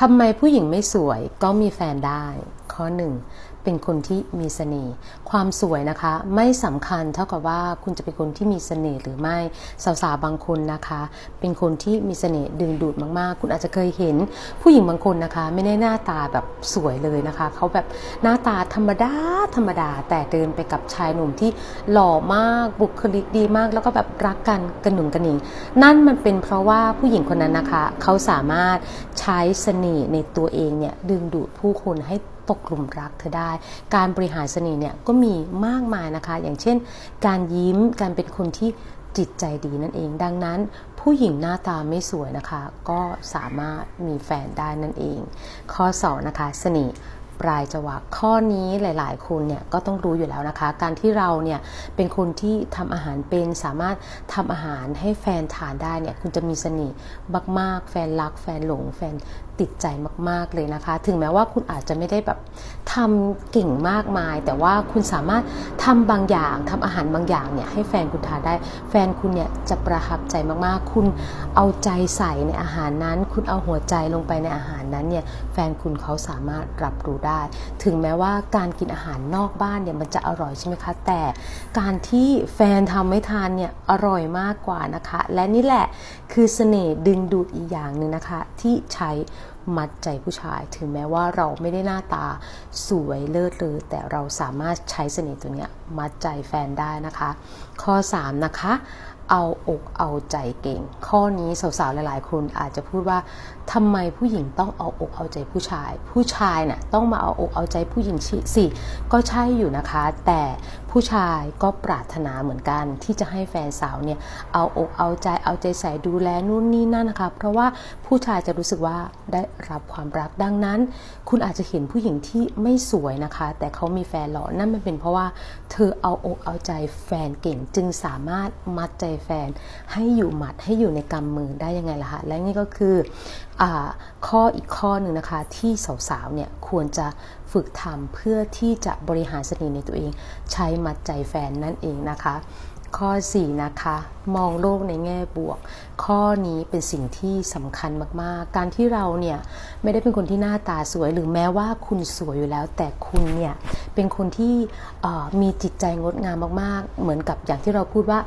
ทำไมผู้หญิงไม่สวยก็มีแฟนได้ ข้อหนึ่ง เป็นคนที่มีเสน่ห์ความสวยนะคะ ไม่สำคัญเท่ากับว่าคุณจะเป็นคนที่มีเสน่ห์หรือไม่สาวๆบางคนนะคะ เป็นคนที่มีเสน่ห์ดึงดูดมากๆ คุณอาจจะเคยเห็นผู้หญิงบางคนนะคะ ไม่ได้หน้าตาแบบสวยเลยนะคะเขาแบบหน้าตาธรรมดาธรรมดา แต่เดินไปกับชายหนุ่มที่หล่อมากบุคลิกดีมาก แล้วก็แบบรักกันกระหนุ่งกระหนิงนั่นมันเป็นเพราะว่าผู้หญิงคนนั้นนะคะเขาสามารถใช้เสน่ห์ในตัวเองเนี่ยดึงดูดผู้คนให้ตกหลุมรักเธอได้การบริหารเสน่ห์เนี่ยก็มีมากมายนะคะ อย่างเช่น การยิ้มการเป็นคนที่จิตใจดีนั่นเอง ดังนั้นผู้หญิงหน้าตาไม่สวยนะคะ ก็สามารถมีแฟนได้นั่นเอง ข้อ2นะคะเสน่ห์ ปลายจวักข้อนี้หลาย ๆ คนเนี่ยก็ต้องรู้อยู่แล้วนะคะ การที่เราเนี่ยเป็นคนที่ทำอาหารเป็นสามารถทำอาหารให้แฟนทานได้เนี่ยคุณจะมีเสน่ห์มาก ๆ แฟนรัก แฟนหลง แฟนติดใจมาก ๆ เลยนะคะ ถึงแม้ว่าคุณอาจจะไม่ได้แบบทำเก่งมากมาย แต่ว่าคุณสามารถทำบางอย่างทำอาหารบางอย่างเนี่ยให้แฟนคุณทานได้ แฟนคุณเนี่ยจะประทับใจมาก ๆ คุณเอาใจใส่ในอาหารนั้น คุณเอาหัวใจลงไปในอาหารนั้นเนี่ยแฟนคุณเขาสามารถรับรู้ได้ถึงแม้ว่าการกินอาหารนอกบ้านเนี่ยมันจะอร่อยใช่ไหมคะ แต่การที่แฟนทำไม่ทานเนี่ยอร่อยมากกว่านะคะ และนี่แหละคือเสน่ห์ดึงดูดอีกอย่างหนึ่งนะคะ ที่ใช้ มัดใจผู้ชาย ถึงแม้ว่าเราไม่ได้หน้าตาสวยเลิศเลยแต่เราสามารถใช้เสน่ห์ตัวเนี้ยมัดใจแฟนได้นะคะ ข้อ 3 นะคะ เอาอกเอาใจเก่ง ข้อนี้สาวๆหลายๆคนอาจจะพูดว่าทำไมผู้หญิงต้องเอาอกเอาใจผู้ชาย ผู้ชายน่ะต้องมาเอาอกเอาใจผู้หญิงสิก็ใช่อยู่นะคะ แต่ผู้ชายก็ปรารถนาเหมือนกัน ที่จะให้แฟนสาวเนี่ยเอาอกเอาใจเอาใจใส่ดูแลนู่นนี่นั่นนะคะ เพราะว่าผู้ชายจะรู้สึกว่าได้รับความรักดังนั้น คุณอาจจะเห็นผู้หญิงที่ไม่สวยนะคะ แต่เขามีแฟนหล่อนั่นมันเป็นเพราะว่าเธอเอาอกเอาใจแฟนเก่ง จึงสามารถมัดใจแฟน ให้อยู่หมัดให้อยู่ในกำมือได้ยังไงล่ะคะและนี่ก็คืออข้ออีกข้อหนึ่งนะคะที่สาวๆเนี่ยควรจะฝึกทำเพื่อที่จะบริหารเสน่ห์ในตัวเอง ใช้มัดใจแฟนนั่นเองนะคะ ข้อ 4 นะคะ มองโลกในแง่บวก ข้อนี้เป็นสิ่งที่สำคัญมากๆ การที่เราเนี่ยไม่ได้เป็นคนที่หน้าตาสวย หรือแม้ว่าคุณสวยอยู่แล้ว แต่คุณเนี่ยเป็นคนที่มีจิตใจงดงามมากๆ เหมือนกับอย่างที่เราพูดว่า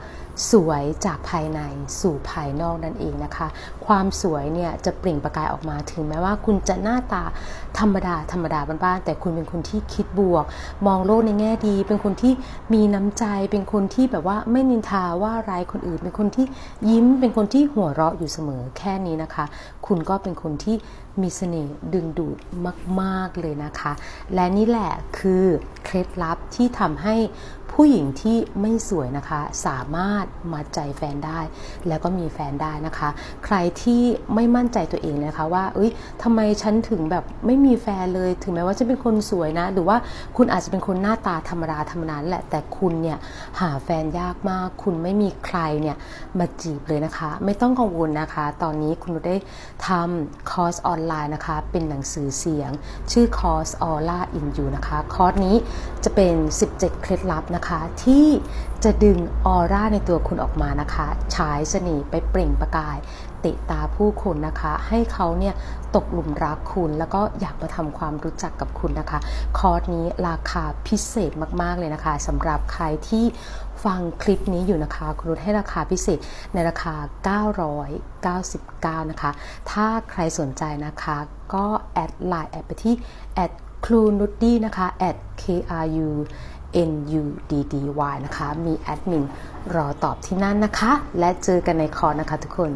สวยจากภายในสู่ภายนอกนั่นเองนะคะ ความสวยเนี่ยจะเปล่งประกายออกมาถึงแม้ว่าคุณจะหน้าตาธรรมดาธรรมดาบ้านๆแต่คุณเป็นคนที่คิดบวก มองโลกในแง่ดี เป็นคนที่มีน้ำใจเป็นคนที่แบบว่าไม่นินทาว่าร้ายคนอื่นเป็นคนที่ยิ้มเป็นคนที่หัวเราะอยู่เสมอแค่นี้นะคะ คุณก็เป็นคนที่มีเสน่ห์ดึงดูดมาก ๆ เลยนะคะ และนี่แหละคือเคล็ดลับที่ทำให้ ผู้หญิงที่ไม่สวยนะคะ สามารถมาใจแฟนได้ แล้วก็มีแฟนได้นะคะ ใครที่ไม่มั่นใจตัวเองนะคะว่า เอ้ยทำไมฉันถึงแบบไม่มีแฟนเลย ถึงแม้ว่าจะเป็นคนสวยนะ หรือว่าคุณอาจจะเป็นคนหน้าตาธรรมดาธรรมดาแหละ แต่คุณเนี่ยหาแฟนยากมาก คุณไม่มีใครเนี่ยมาจีบเลยนะคะ ไม่ต้องกังวลนะคะ ตอนนี้คุณได้ทำคอร์สออนไลน์นะคะ เป็นหนังสือเสียง ชื่อคอร์ส Aura in You นะคะ คอร์สนี้จะเป็น 17 เคล็ดลับนะคะที่จะดึงออร่าในตัวคุณออกมานะคะ ฉายเสน่ห์ไปเปล่งประกาย ติตาผู้คนนะคะ ให้เขาเนี่ยตกหลุมรักคุณ แล้วก็อยากมาทำความรู้จักกับคุณนะคะ คอร์สนี้ราคาพิเศษมาก ๆ เลยนะคะสำหรับใครที่ฟังคลิปนี้อยู่นะคะคุณรุให้ราคาพิเศษในราคา 999 นะคะ ถ้าใครสนใจนะคะก็แอดไลน์แอดไปที่แอดครูนุดดี้นะคะ at kru NUDDY นะคะ มีแอดมินรอตอบที่นั่นนะคะ และเจอกันในคอร์สนะคะทุกคน